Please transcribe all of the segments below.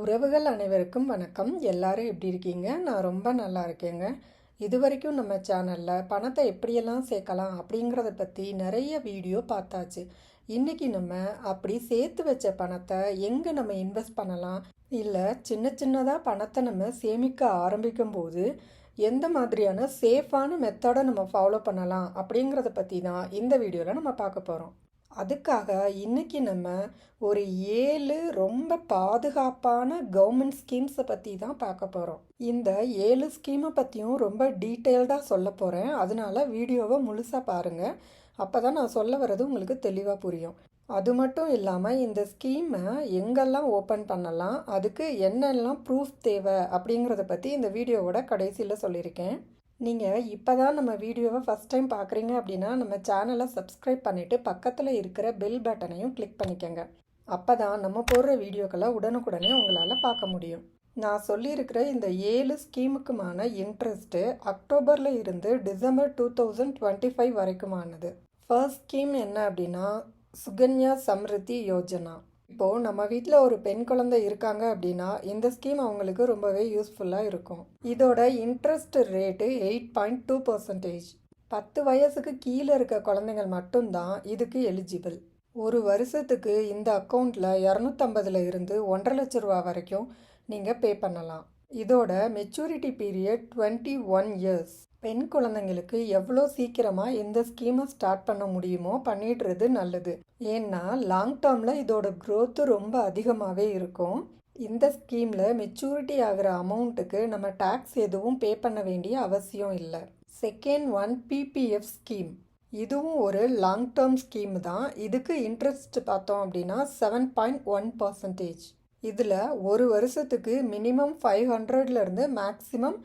உறவுகள் அனைவருக்கும் வணக்கம். எல்லாரும் எப்படி இருக்கீங்க? நான் ரொம்ப நல்லா இருக்கேங்க. இது வரைக்கும் நம்ம சேனலில் பணத்தை எப்படியெல்லாம் சேர்க்கலாம் அப்படிங்கிறத பற்றி நிறைய வீடியோ பார்த்தாச்சு. இன்றைக்கி நம்ம அப்படி சேர்த்து வச்ச பணத்தை எங்கே நம்ம இன்வெஸ்ட் பண்ணலாம்? இல்லை சின்ன சின்னதாக பணத்தை நம்ம சேமிக்க ஆரம்பிக்கும் போது எந்த மாதிரியான சேஃபான மெத்தடை நம்ம ஃபாலோ பண்ணலாம் அப்படிங்கிறத பற்றி தான் இந்த வீடியோவில் நம்ம பார்க்க போகிறோம் அதுக்காக இன்னைக்கு நம்ம ஒரு ஏழு ரொம்ப பாதுகாப்பான கவர்மெண்ட் ஸ்கீம்ஸை பற்றி தான் பார்க்க போகிறோம் இந்த ஏழு ஸ்கீமை பற்றியும் ரொம்ப டீட்டெயில்டாக சொல்ல போகிறேன் அதனால வீடியோவை முழுசாக பாருங்கள் அப்போ தான் நான் சொல்ல வர்றது உங்களுக்கு தெளிவாக புரியும். அது மட்டும் இல்லாமல் இந்த ஸ்கீமை எங்கெல்லாம் ஓப்பன் பண்ணலாம் அதுக்கு என்னெல்லாம் ப்ரூஃப் தேவை அப்படிங்கிறத பற்றி இந்த வீடியோவோட கடைசியில் சொல்லியிருக்கேன். நீங்கள் இப்போ தான் நம்ம வீடியோவை ஃபஸ்ட் டைம் பார்க்குறீங்க அப்படின்னா நம்ம சேனலை சப்ஸ்கிரைப் பண்ணிவிட்டு பக்கத்தில் இருக்கிற பெல் பட்டனையும் கிளிக் பண்ணிக்கோங்க. அப்போ தான் நம்ம போடுற வீடியோக்களை உடனுக்குடனே உங்களால் பார்க்க முடியும். நான் சொல்லியிருக்கிற இந்த ஏழு ஸ்கீமுக்குமான இன்ட்ரெஸ்ட்டு அக்டோபரில் இருந்து December two thousand twenty five வரைக்குமானது. First scheme என்ன அப்படின்னா சுகன்யா சம்ருத்தி யோஜனா. இப்போது நம்ம வீட்டில் ஒரு பெண் குழந்தை இருக்காங்க அப்படின்னா இந்த ஸ்கீம் அவங்களுக்கு ரொம்பவே யூஸ்ஃபுல்லாக இருக்கும். இதோட interest rate eight point two percentage பத்து வயசுக்கு கீழே இருக்க குழந்தைகள் மட்டும்தான் இதுக்கு எலிஜிபிள் ஒரு வருஷத்துக்கு இந்த அக்கௌண்ட்டில் இரநூத்தம்பதுல இருந்து ஒன்றரை லட்ச ரூபா வரைக்கும் நீங்கள் பே பண்ணலாம். இதோட maturity period twenty one years பெண் குழந்தைங்களுக்கு எவ்வளோ சீக்கிரமாக இந்த ஸ்கீமை ஸ்டார்ட் பண்ண முடியுமோ பண்ணிடுறது நல்லது. ஏன்னா லாங் டேர்மில் இதோட க்ரோத்து ரொம்ப அதிகமாகவே இருக்கும். இந்த ஸ்கீமில் மெச்சூரிட்டி ஆகிற அமௌண்ட்டுக்கு நம்ம டேக்ஸ் எதுவும் பே பண்ண வேண்டிய அவசியம் இல்லை. செகண்ட் ஒன் பிபிஎஃப் ஸ்கீம் இதுவும் ஒரு லாங் டேர்ம் ஸ்கீம் தான். இதுக்கு இன்ட்ரெஸ்ட் பார்த்தோம் அப்படின்னா செவன் பாயிண்ட் ஒன் பர்சன்டேஜ் இதில் ஒரு வருஷத்துக்கு மினிமம் ஃபைவ் ஹண்ட்ரட்லேருந்து maximum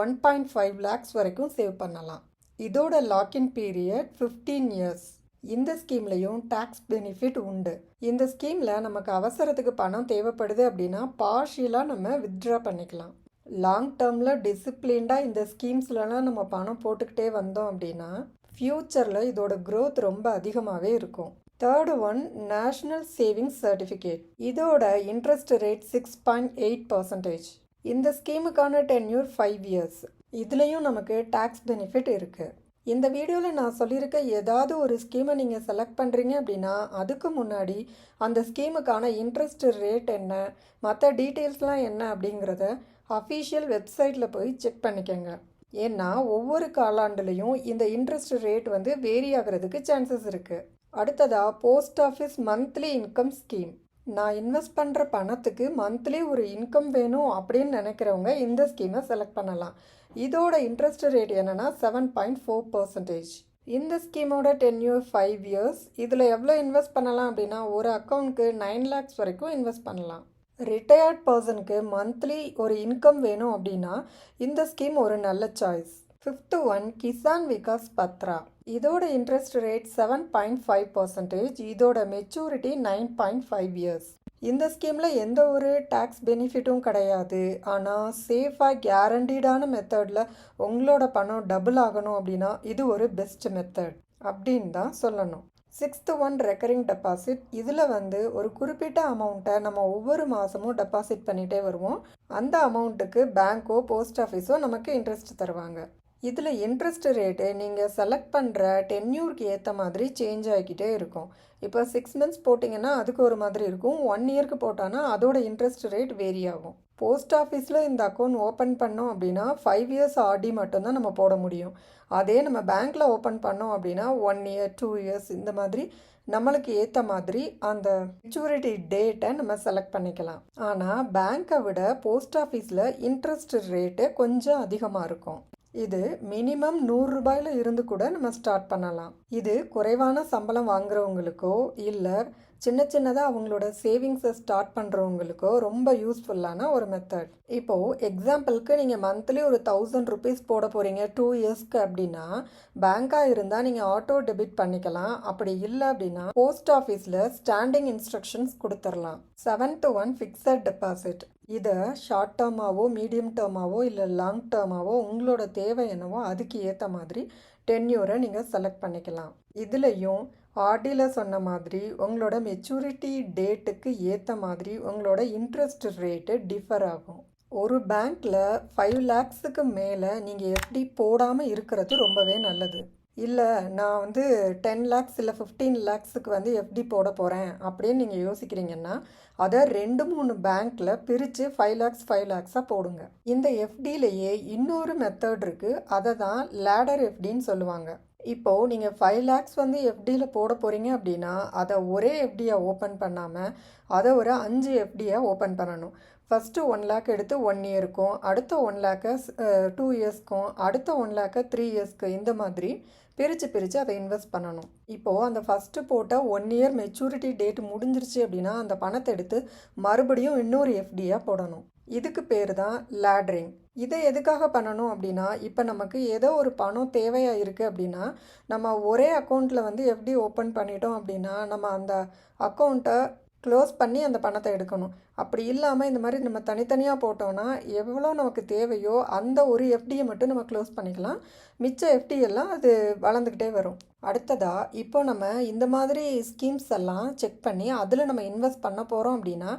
one point five lakhs வரைக்கும் சேவ் பண்ணலாம். இதோட லாக்இன் பீரியட் ஃபிஃப்டீன் இயர்ஸ் இந்த ஸ்கீம்லையும் டேக்ஸ் பெனிஃபிட் உண்டு. இந்த ஸ்கீமில் நமக்கு அவசரத்துக்கு பணம் தேவைப்படுது அப்படின்னா பார்ஷியலாக நம்ம வித்ட்ரா பண்ணிக்கலாம். லாங் டேர்மில் டிசிப்ளின்டாக இந்த ஸ்கீம்ஸ்லலாம் நம்ம பணம் போட்டுக்கிட்டே வந்தோம் அப்படின்னா ஃப்யூச்சரில் இதோட க்ரோத் ரொம்ப அதிகமாகவே இருக்கும். Third one national savings certificate இதோட interest rate six point eight percentage இந்த ஸ்கீமுக்கான டென்யூர் ஃபைவ் இயர்ஸ் இதுலேயும் நமக்கு டேக்ஸ் பெனிஃபிட் இருக்குது இந்த வீடியோவில் நான் சொல்லியிருக்க ஏதாவது ஒரு ஸ்கீமை நீங்கள் செலக்ட் பண்ணுறீங்க அப்படின்னா அதுக்கு முன்னாடி அந்த ஸ்கீமுக்கான இன்ட்ரெஸ்ட் ரேட் என்ன மற்ற டீட்டெயில்ஸ்லாம் என்ன அப்படிங்கிறத அஃபீஷியல் வெப்சைட்டில் போய் செக் பண்ணிக்கோங்க. ஏன்னா ஒவ்வொரு காலாண்டுலேயும் இந்த இன்ட்ரெஸ்ட் ரேட் வந்து வேரி ஆகிறதுக்கு சான்சஸ் இருக்குது அடுத்ததாக post office monthly income scheme நான் இன்வெஸ்ட் பண்ணுற பணத்துக்கு மந்த்லி ஒரு இன்கம் வேணும் அப்படின்னு நினைக்கிறவங்க இந்த ஸ்கீமை செலக்ட் பண்ணலாம். இதோட இன்ட்ரெஸ்ட் ரேட் என்னென்னா செவன் பாயிண்ட் ஃபோர் பர்சன்டேஜ் இந்த ஸ்கீமோட டென்யூர் ஃபைவ் இயர்ஸ் இதில் எவ்வளோ இன்வெஸ்ட் பண்ணலாம் அப்படின்னா ஒரு அக்கௌண்ட்க்கு நைன் லேக்ஸ் வரைக்கும் இன்வெஸ்ட் பண்ணலாம். ரிட்டையர்ட் பர்சனுக்கு மந்த்லி ஒரு இன்கம் வேணும் அப்படின்னா இந்த ஸ்கீம் ஒரு நல்ல choice fifth one Kisan Vikas Patra இதோட interest rate seven point five percentage இதோட maturity nine point five years இந்த ஸ்கீமில் எந்த ஒரு டேக்ஸ் பெனிஃபிட்டும் கிடையாது. ஆனால் சேஃபாக கேரண்டீடான மெத்தடில் உங்களோட பணம் டபுள் ஆகணும் அப்படின்னா இது ஒரு பெஸ்ட் மெத்தட் அப்படின்னு தான் சொல்லணும். சிக்ஸ்த்து ஒன் ரெக்கரிங் டெபாசிட் இதில் வந்து ஒரு குறிப்பிட்ட அமௌண்ட்டை நம்ம ஒவ்வொரு மாதமும் டெபாசிட் பண்ணிகிட்டே வருவோம். அந்த அமௌண்ட்டுக்கு பேங்க்கோ போஸ்ட் ஆஃபீஸோ நமக்கு இன்ட்ரெஸ்ட் தருவாங்க. இதில் இன்ட்ரெஸ்ட் ரேட்டு நீங்கள் செலக்ட் பண்ணுற டென்யூருக்கு ஏற்ற மாதிரி சேஞ்ச் ஆகிக்கிட்டே இருக்கும். இப்போ சிக்ஸ் மந்த்ஸ் போட்டிங்கன்னா அதுக்கு ஒரு மாதிரி இருக்கும். ஒன் இயர்க்கு போட்டானா அதோட இன்ட்ரெஸ்ட் ரேட் வேரி ஆகும். போஸ்ட் ஆஃபீஸில் இந்த அக்கௌண்ட் ஓப்பன் பண்ணோம் அப்படின்னா ஃபைவ் இயர்ஸ் ஆர்டி மட்டும்தான் நம்ம போட முடியும். அதே நம்ம பேங்க்கில் ஓப்பன் பண்ணோம் அப்படின்னா ஒன் இயர் டூ இயர்ஸ் இந்த மாதிரி நம்மளுக்கு ஏற்ற மாதிரி அந்த மெச்சூரிட்டி டேட்டை நம்ம செலக்ட் பண்ணிக்கலாம். ஆனால் பேங்க்கை விட போஸ்ட் ஆஃபீஸில் இன்ட்ரெஸ்ட் ரேட்டு கொஞ்சம் அதிகமாக இருக்கும். இது மினிமம் நூறுரூபாயில் இருந்து கூட நம்ம ஸ்டார்ட் பண்ணலாம். இது குறைவான சம்பளம் வாங்குறவங்களுக்கோ இல்லை சின்ன சின்னதாக அவங்களோட சேவிங்ஸை ஸ்டார்ட் பண்ணுறவங்களுக்கோ ரொம்ப யூஸ்ஃபுல்லான ஒரு மெத்தட் இப்போது எக்ஸாம்பிளுக்கு நீங்கள் மந்த்லி ஒரு தௌசண்ட் ருபீஸ் போட போகிறீங்க டூ இயர்ஸ்க்கு அப்படின்னா பேங்காக இருந்தால் நீங்கள் ஆட்டோ டெபிட் பண்ணிக்கலாம். அப்படி இல்லை அப்படின்னா போஸ்ட் ஆஃபீஸில் ஸ்டாண்டிங் இன்ஸ்ட்ரக்ஷன்ஸ் கொடுத்துடலாம் செவன்த் ஒன் ஃபிக்ஸட் டெபாசிட் இதை ஷார்ட் டேர்மாவோ மீடியம் டேர்மாவோ இல்லை லாங் டேர்மாவோ உங்களோட தேவை என்னவோ அதுக்கு ஏற்ற மாதிரி டென்யூரை நீங்கள் செலக்ட் பண்ணிக்கலாம். இதுலேயும் ஆர்டியில் சொன்ன மாதிரி உங்களோட மெச்சூரிட்டி டேட்டுக்கு ஏற்ற மாதிரி உங்களோட இன்ட்ரெஸ்ட் ரேட்டு டிஃபர் ஆகும். ஒரு பேங்க்கில் ஃபைவ் லேக்ஸுக்கு மேலே நீங்கள் எஃப்டி போடாமல் இருக்கிறது ரொம்பவே நல்லது. இல்லை நான் வந்து டென் லேக்ஸ் இல்லை ஃபிஃப்டீன் லேக்ஸுக்கு வந்து எஃப்டி போட போகிறேன் அப்படின்னு நீங்கள் யோசிக்கிறீங்கன்னா அதை ரெண்டு மூணு பேங்க்கில் பிரித்து ஃபைவ் லேக்ஸ் ஃபைவ் லேக்ஸாக போடுங்க. இந்த எஃப்டிலேயே இன்னொரு மெத்தட் இருக்குது அதை தான் லேடர் எஃப்டின்னு சொல்லுவாங்க. இப்போது நீங்கள் ஃபைவ் லேக்ஸ் வந்து எஃப்டியில் போட போகிறீங்க அப்படின்னா அதை ஒரே எஃப்டியாக ஓப்பன் பண்ணாமல் அதை ஒரு அஞ்சு எஃப்டியாக ஓப்பன் பண்ணணும். ஃபஸ்ட்டு ஒன் லேக் எடுத்து ஒன் இயருக்கும் அடுத்த ஒன் லேக்கை டூ இயர்ஸ்க்கும் அடுத்த ஒன் லேக்கை த்ரீ இயர்ஸ்க்கு இந்த மாதிரி பிரித்து பிரித்து அதை இன்வெஸ்ட் பண்ணணும். இப்போது அந்த ஃபஸ்ட்டு போட்ட ஒன் இயர் மெச்சூரிட்டி டேட் முடிஞ்சிருச்சு அப்படின்னா அந்த பணத்தை எடுத்து மறுபடியும் இன்னொரு எஃப்டியாக போடணும். இதுக்கு பேர் தான் லேட்ரிங் இதை எதுக்காக பண்ணணும் அப்படின்னா இப்போ நமக்கு ஏதோ ஒரு பணம் தேவையாக இருக்குது அப்படின்னா நம்ம ஒரே அக்கௌண்ட்டில் வந்து எஃப்டி ஓப்பன் பண்ணிட்டோம் அப்படின்னா நம்ம அந்த அக்கௌண்ட்டை க்ளோஸ் பண்ணி அந்த பணத்தை எடுக்கணும். அப்படி இல்லாமல் இந்த மாதிரி நம்ம தனித்தனியாக போட்டோம்னா எவ்வளோ நமக்கு தேவையோ அந்த ஒரு எஃப்டியை மட்டும் நம்ம க்ளோஸ் பண்ணிக்கலாம். மிச்ச எஃப்டியெல்லாம் அது வளர்ந்துக்கிட்டே வரும். அடுத்ததாக இப்போ நம்ம இந்த மாதிரி ஸ்கீம்ஸ் எல்லாம் செக் பண்ணி அதில் நம்ம இன்வெஸ்ட் பண்ண போகிறோம் அப்படின்னா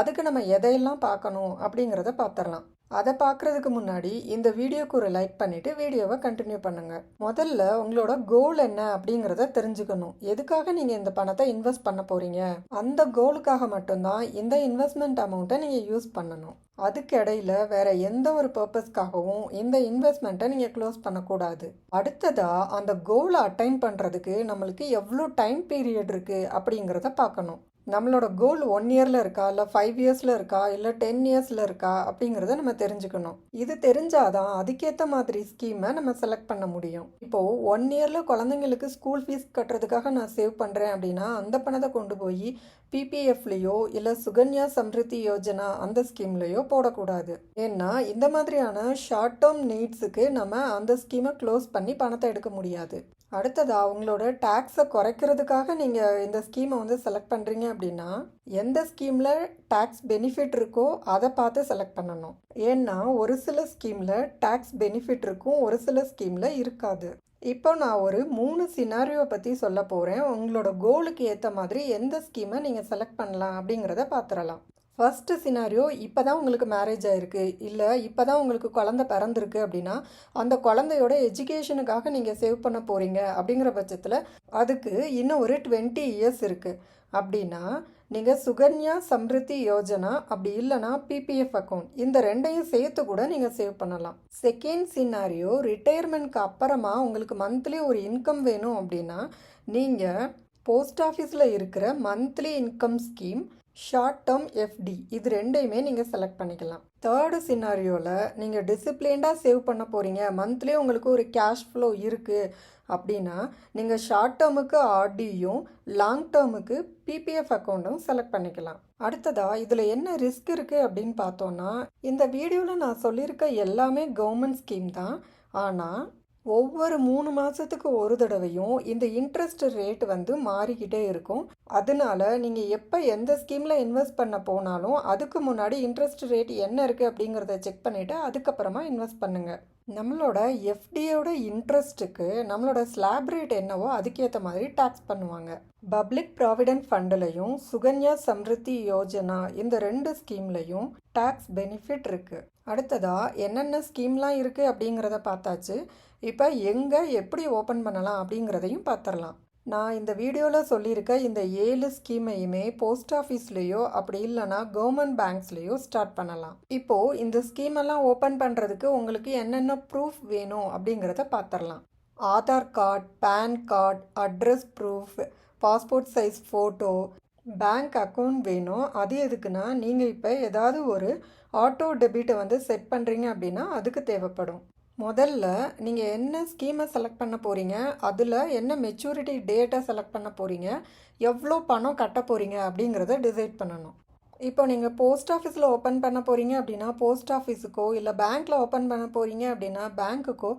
அதுக்கு நம்ம எதையெல்லாம் பார்க்கணும் அப்படிங்கிறத பார்த்துடலாம். அதை பார்க்குறதுக்கு முன்னாடி இந்த வீடியோக்கு ஒரு லைக் பண்ணிவிட்டு வீடியோவை கண்டினியூ பண்ணுங்கள் முதல்ல உங்களோட கோல் என்ன அப்படிங்கிறத தெரிஞ்சுக்கணும். எதுக்காக நீங்கள் இந்த பணத்தை இன்வெஸ்ட் பண்ண போகிறீங்க அந்த கோலுக்காக மட்டும்தான் இந்த இன்வெஸ்ட்மெண்ட் அமௌண்ட்டை நீங்கள் யூஸ் பண்ணணும். அதுக்கு இடையில வேற எந்த ஒரு பர்பஸ்க்காகவும் இந்த இன்வெஸ்ட்மெண்ட்டை நீங்கள் க்ளோஸ் பண்ணக்கூடாது. அடுத்ததாக அந்த கோலை அட்டைன் பண்ணுறதுக்கு நம்மளுக்கு எவ்வளோ டைம் பீரியட் இருக்குது அப்படிங்கிறத பார்க்கணும். நம்மளோட கோல் ஒன் இயரில் இருக்கா இல்லை ஃபைவ் இயர்ஸில் இருக்கா இல்லை டென் இயர்ஸில் இருக்கா அப்படிங்கிறத நம்ம தெரிஞ்சுக்கணும். இது தெரிஞ்சாதான் அதுக்கேற்ற மாதிரி ஸ்கீமை நம்ம செலக்ட் பண்ண முடியும். இப்போது ஒன் இயரில் குழந்தைங்களுக்கு ஸ்கூல் ஃபீஸ் கட்டுறதுக்காக நான் சேவ் பண்ணுறேன் அப்படின்னா அந்த பணத்தை கொண்டு போய் பிபிஎஃப்லேயோ இல்லை சுகன்யா சம்ருத்தி யோஜனா அந்த ஸ்கீம்லேயோ போடக்கூடாது. ஏன்னா இந்த மாதிரியான ஷார்ட் டேர்ம் நீட்ஸுக்கு நம்ம அந்த ஸ்கீமை க்ளோஸ் பண்ணி பணத்தை எடுக்க முடியாது. அடுத்ததாக உங்களோட டேக்ஸை குறைக்கிறதுக்காக நீங்கள் இந்த ஸ்கீமை வந்து செலக்ட் பண்ணுறீங்க அப்படின்னா எந்த ஸ்கீமில் டேக்ஸ் பெனிஃபிட் இருக்கோ அதை பார்த்து செலக்ட் பண்ணணும். ஏன்னா ஒரு சில ஸ்கீமில் டேக்ஸ் பெனிஃபிட் இருக்கும் ஒரு சில ஸ்கீமில் இருக்காது. இப்போ நான் ஒரு மூணு சினாரியோவை பற்றி சொல்ல போகிறேன் உங்களோட கோலுக்கு ஏற்ற மாதிரி எந்த ஸ்கீமை நீங்கள் செலக்ட் பண்ணலாம் அப்படிங்கிறத பார்த்துடலாம் ஃபஸ்ட்டு சினாரியோ இப்போ தான் உங்களுக்கு மேரேஜ் ஆகிருக்கு இல்லை இப்போ தான் உங்களுக்கு குழந்த பிறந்திருக்கு அப்படின்னா அந்த குழந்தையோட எஜுகேஷனுக்காக நீங்கள் சேவ் பண்ண போகிறீங்க அப்படிங்கிற பட்சத்தில் அதுக்கு இன்னும் ஒரு டுவெண்ட்டி இயர்ஸ் இருக்குது அப்படின்னா நீங்கள் சுகன்யா சம்ருத்தி யோஜனா அப்படி இல்லைனா பிபிஎஃப் அக்கௌண்ட் இந்த ரெண்டையும் சேர்த்து கூட நீங்கள் சேவ் பண்ணலாம். செகண்ட் சினாரியோ ரிட்டையர்மெண்ட்க்கு அப்புறமா உங்களுக்கு மந்த்லி ஒரு இன்கம் வேணும் அப்படின்னா நீங்கள் போஸ்ட் ஆஃபீஸில் இருக்கிற monthly income scheme short term FD இது ரெண்டையுமே நீங்கள் செலக்ட் பண்ணிக்கலாம். தேர்டு சினாரியோவில் நீங்கள் டிசிப்ளின்டாக சேவ் பண்ண போகிறீங்க மந்த்லி உங்களுக்கு ஒரு கேஷ் ஃப்ளோ இருக்குது அப்படின்னா நீங்கள் ஷார்ட் டேர்முக்கு ஆர்டியும் லாங் டேர்முக்கு பிபிஎஃப் அக்கௌண்ட்டும் செலக்ட் பண்ணிக்கலாம். அடுத்ததாக இதில் என்ன ரிஸ்க் இருக்குது அப்படின்னு பார்த்தோன்னா இந்த வீடியோவில் நான் சொல்லியிருக்க எல்லாமே கவர்மெண்ட் ஸ்கீம் தான். ஆனால் ஒவ்வொரு மூணு மாதத்துக்கு ஒரு தடவையும் இந்த இன்ட்ரெஸ்ட் ரேட் வந்து மாறிக்கிட்டே இருக்கும். அதனால நீங்கள் எப்போ எந்த ஸ்கீமில் இன்வெஸ்ட் பண்ண போனாலும் அதுக்கு முன்னாடி இன்ட்ரெஸ்ட் ரேட் என்ன இருக்குது அப்படிங்கிறத செக் பண்ணிவிட்டு அதுக்கப்புறமா இன்வெஸ்ட் பண்ணுங்கள் நம்மளோட எஃப்டியோட இன்ட்ரெஸ்ட்டுக்கு நம்மளோட ஸ்லாப் ரேட் என்னவோ அதுக்கேற்ற மாதிரி டேக்ஸ் பண்ணுவாங்க. பப்ளிக் ப்ராவிடென்ட் ஃபண்டுலையும் சுகன்யா சம்ருத்தி யோஜனா இந்த ரெண்டு ஸ்கீம்லையும் டேக்ஸ் பெனிஃபிட் இருக்குது அடுத்ததாக என்னென்ன ஸ்கீம்லாம் இருக்குது அப்படிங்கிறத பார்த்தாச்சு. இப்போ எங்கே எப்படி ஓப்பன் பண்ணலாம் அப்படிங்கிறதையும் பார்த்துடலாம். நான் இந்த வீடியோவில் சொல்லியிருக்க இந்த ஏழு ஸ்கீமையுமே போஸ்ட் ஆஃபீஸ்லேயோ அப்படி இல்லைனா கவர்மெண்ட் பேங்க்ஸ்லேயோ ஸ்டார்ட் பண்ணலாம். இப்போது இந்த ஸ்கீமெல்லாம் ஓப்பன் பண்ணுறதுக்கு உங்களுக்கு என்னென்ன ப்ரூஃப் வேணும் அப்படிங்கிறத பார்த்துடலாம் Aadhaar card PAN card address proof passport size photo bank account வேணும். அது எதுக்குன்னா நீங்கள் இப்போ ஏதாவது ஒரு ஆட்டோ டெபிட்டை வந்து செட் பண்ணுறீங்க அப்படின்னா அதுக்கு தேவைப்படும். முதல்ல நீங்கள் என்ன ஸ்கீமை செலக்ட் பண்ண போகிறீங்க அதில் என்ன மெச்சூரிட்டி டேட்டை செலக்ட் பண்ண போகிறீங்க எவ்வளோ பணம் கட்ட போகிறீங்க அப்படிங்கிறத டிசைட் பண்ணணும். இப்போ நீங்கள் போஸ்ட் ஆஃபீஸில் ஓப்பன் பண்ண போகிறீங்க அப்படின்னா போஸ்ட் ஆஃபீஸுக்கோ இல்லை பேங்க்கில் ஓப்பன் பண்ண போகிறீங்க அப்படின்னா பேங்க்குக்கோ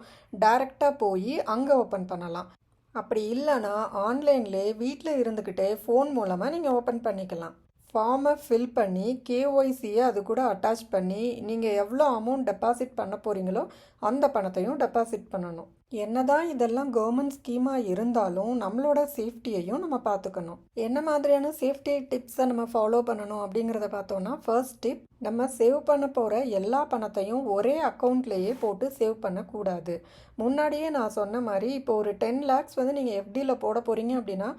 டைரெக்டாக போய் அங்கே ஓப்பன் பண்ணலாம். அப்படி இல்லைன்னா ஆன்லைன்லேயே வீட்டில் இருந்துக்கிட்டே ஃபோன் மூலமாக நீங்கள் ஓப்பன் பண்ணிக்கலாம். ஃபார்மை ஃபில் பண்ணி கேஒய்சியை அது கூட அட்டாச் பண்ணி நீங்கள் எவ்வளோ அமௌண்ட் டெபாசிட் பண்ண போகிறீங்களோ அந்த பணத்தையும் டெபாசிட் பண்ணணும். என்னதான் இதெல்லாம் கவர்மெண்ட் ஸ்கீமாக இருந்தாலும் நம்மளோட சேஃப்டியையும் நம்ம பார்த்துக்கணும். என்ன மாதிரியான சேஃப்டி டிப்ஸை நம்ம ஃபாலோ பண்ணணும் அப்படிங்கிறத பார்த்தோம்னா ஃபர்ஸ்ட் டிப் நம்ம சேவ் பண்ண போகிற எல்லா பணத்தையும் ஒரே அக்கௌண்ட்லேயே போட்டு சேவ் பண்ணக்கூடாது. முன்னாடியே நான் சொன்ன மாதிரி இப்போ ஒரு டென் லேக்ஸ் வந்து நீங்கள் எஃப்டியில் போட போகிறீங்க அப்படின்னா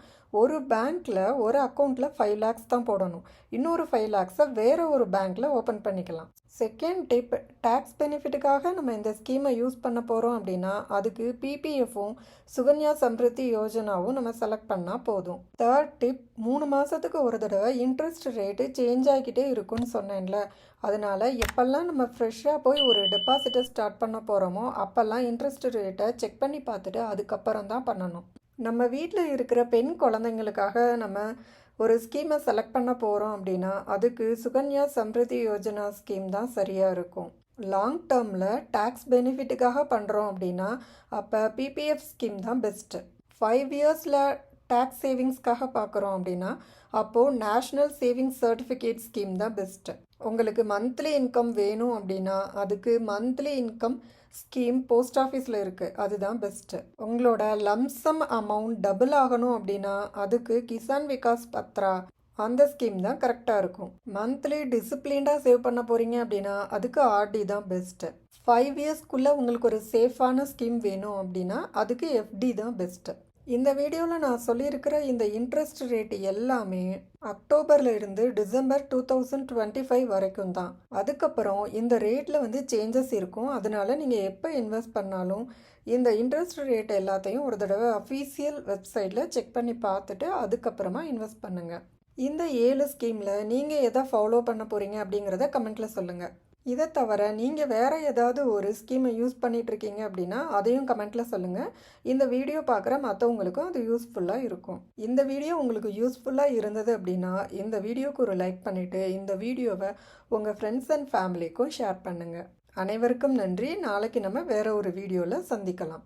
ஒரு பேங்க்கில் ஒரு அக்கௌண்ட்டில் ஃபைவ் லேக்ஸ் தான் போடணும். இன்னொரு ஃபைவ் லேக்ஸை வேறு ஒரு பேங்க்கில் ஓப்பன் பண்ணிக்கலாம். செகண்ட் டிப் டேக்ஸ் பெனிஃபிட்டுக்காக நம்ம இந்த ஸ்கீம் ஸ்கீமை யூஸ் பண்ண போகிறோம் அப்படின்னா அதுக்கு பிபிஎஃப்பும் சுகன்யா சம்ருத்தி யோஜனாவும் நம்ம செலக்ட் பண்ணால் போதும். தேர்ட் டிப் மூணு மாதத்துக்கு ஒரு தடவை இன்ட்ரெஸ்ட் ரேட்டு சேஞ்ச் ஆகிக்கிட்டே இருக்கும்னு சொன்னேன்ல. அதனால் எப்போல்லாம் நம்ம ஃப்ரெஷ்ஷாக போய் ஒரு டெபாசிட்டை ஸ்டார்ட் பண்ண போகிறோமோ அப்போல்லாம் இன்ட்ரெஸ்ட் ரேட்டை செக் பண்ணி பார்த்துட்டு அதுக்கப்புறம் தான் பண்ணணும். நம்ம வீட்டில் இருக்கிற பெண் குழந்தைங்களுக்காக நம்ம ஒரு ஸ்கீமை செலக்ட் பண்ண போகிறோம் அப்படின்னா அதுக்கு சுகன்யா சம்ருதி யோஜனா ஸ்கீம் தான் சரியாக இருக்கும். லாங் டேர்மில் டேக்ஸ் பெனிஃபிட்டுக்காக பண்ணுறோம் அப்படின்னா அப்போ பிபிஎஃப் ஸ்கீம் தான் பெஸ்ட்டு ஃபைவ் இயர்ஸில் டேக்ஸ் சேவிங்ஸ்க்காக பார்க்குறோம் அப்படின்னா அப்போது நேஷ்னல் சேவிங்ஸ் சர்டிஃபிகேட் ஸ்கீம் தான் பெஸ்ட்டு உங்களுக்கு மந்த்லி இன்கம் வேணும் அப்படின்னா அதுக்கு மந்த்லி இன்கம் ஸ்கீம் போஸ்ட் ஆஃபீஸில் இருக்குது அதுதான் பெஸ்ட்டு உங்களோட லம்சம் அமௌண்ட் டபுள் ஆகணும் அப்படின்னா அதுக்கு கிசான் விகாஸ் பத்ரா அந்த ஸ்கீம் தான் கரெக்டாக இருக்கும். மந்த்லி டிசிப்ளின்டாக சேவ் பண்ண போகிறீங்க அப்படின்னா அதுக்கு ஆர்டி தான் பெஸ்ட்டு ஃபைவ் இயர்ஸ்க்குள்ளே உங்களுக்கு ஒரு சேஃபான ஸ்கீம் வேணும் அப்படின்னா அதுக்கு எஃப்டி தான் பெஸ்ட்டு இந்த வீடியோவில் நான் சொல்லியிருக்கிற இந்த இன்ட்ரெஸ்ட் ரேட் எல்லாமே அக்டோபரில் இருந்து December two thousand twenty five வரைக்கும் தான். அதுக்கப்புறம் இந்த ரேட்டில் வந்து சேஞ்சஸ் இருக்கும். அதனால நீங்கள் எப்போ இன்வெஸ்ட் பண்ணாலும் இந்த இன்ட்ரெஸ்ட் ரேட் எல்லாத்தையும் ஒரு தடவை அஃபீஷியல் வெப்சைட்டில் செக் பண்ணி பார்த்துட்டு அதுக்கப்புறமா இன்வெஸ்ட் பண்ணுங்கள் இந்த ஏழு ஸ்கீமில் நீங்கள் எதை ஃபாலோ பண்ண போகிறீங்க அப்படிங்கிறத கமெண்ட்டில் சொல்லுங்கள் இதை தவிர நீங்கள் வேறு ஏதாவது ஒரு ஸ்கீமை யூஸ் பண்ணிகிட்ருக்கீங்க அப்படின்னா அதையும் கமெண்ட்டில் சொல்லுங்கள் இந்த வீடியோ பார்க்குற மற்றவங்களுக்கும் அது யூஸ்ஃபுல்லாக இருக்கும். இந்த வீடியோ உங்களுக்கு யூஸ்ஃபுல்லாக இருந்தது அப்படின்னா இந்த வீடியோக்கு ஒரு லைக் பண்ணிவிட்டு இந்த வீடியோவை உங்கள் ஃப்ரெண்ட்ஸ் அண்ட் ஃபேமிலிக்கும் ஷேர் பண்ணுங்கள் அனைவருக்கும் நன்றி. நாளைக்கு நம்ம வேறு ஒரு வீடியோவில் சந்திக்கலாம்.